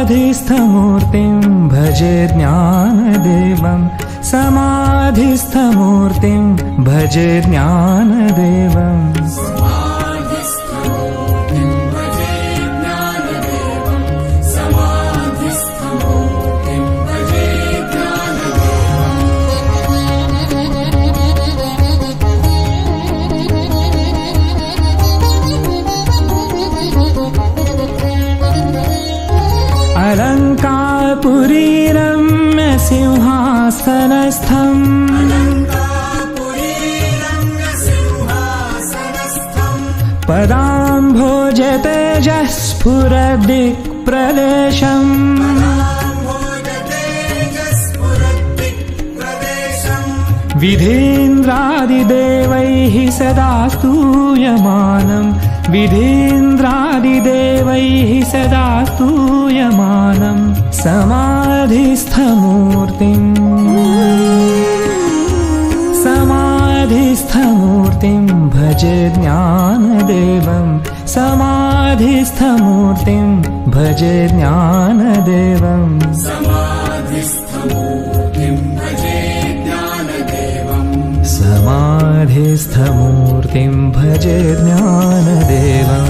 समाधिस्थमूर्तिं भजे ज्ञानदेवं समाधिस्थमूर्तिं भजे ज्ञानदेवम् लङ्कारपुरीरं सिंहासनस्थम्। पदाम्भोजतेजः स्फुरदिक्प्रदेशम् विधीन्द्रादिदेवैः सदा स्तूयमानम् विधीन्द्र विधीन्द्रादिदेवैः सदा स्तूयमानं समाधिस्थमूर्तिम्। समाधिस्थमूर्तिं भजे ज्ञानदेवं। समाधिस्थमूर्तिं भजे ज्ञानदेवम् समाधिस्थमूर्तिं भजे ज्ञानदेवम्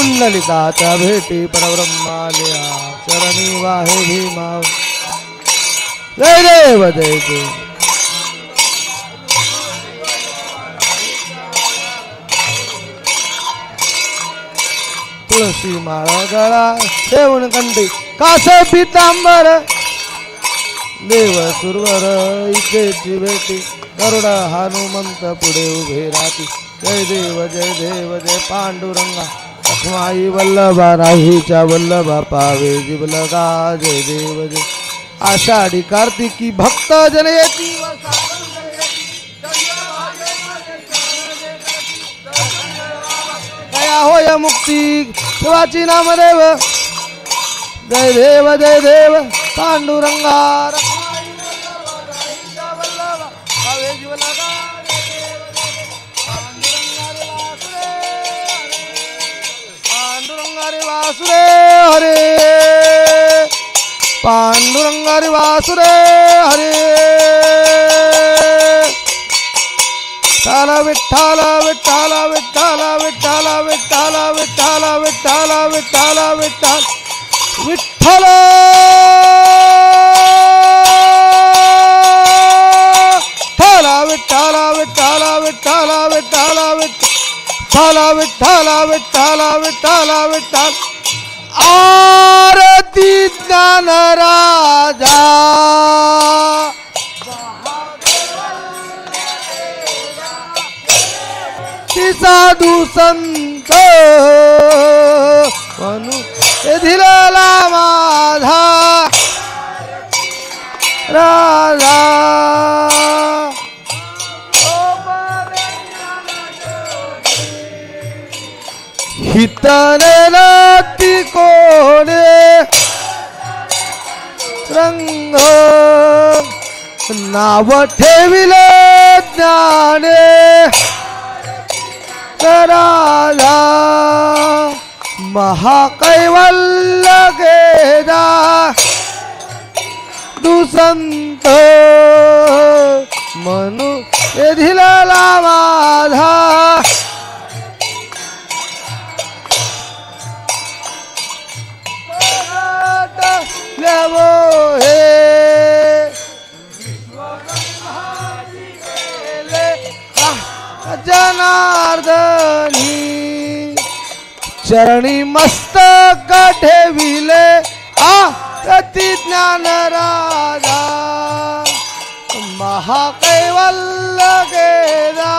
पुंडलिकाच्या भेटी परब्रह्मालया. चरणी वाहे भीमा. जय देव जय देव. तुळशी माळ गळा ठेवून कंठी कास पितांबर. देव सुरवर इच्छेची भेटी गरुड हनुमंत पुढे उभे राहती जय देव जय देव जय पांडुरंगा. लक्ष्माई वल्लभा राहीच्या वल्लभा पावे जिवलगा जय देव जय. आषाढी कार्तिकी भक्त जनयती दया होय मुक्ती शिवाची नामदेव. जय देव जय देव पांडुरंगा वासुरे हरे पांडुरंगा रे वासुरे हरे विठ्ठल विठ्ठल विठ्ठल विठ्ठल विठ्ठल विठ्ठल विठ्ठल विठ्ठल विठ्ठल विठ्ठल विठ्ठल विठ्ठल विठ्ठल विठ्ठल विठ्ठल विठ्ठल विठ्ठल ज्ञान राजा। साधू संत म्हणू दिलेला माझा राजा. हितने ती कोणे रंग नाव ठेविले ज्ञाने. राजा महाकैवल्य गेदा दुसंत मनु येधिला माझा लेवो जनार्दनी चरणी मस्तक ठेविले. आ प्रति ज्ञान राजा महाकैवल्ल गेला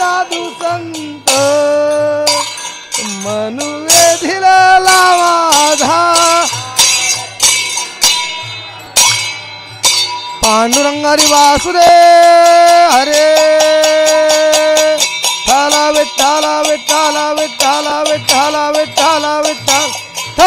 साधू संत. मनुवेधील लावाधा पांडुरंगारी वासुदे हरे.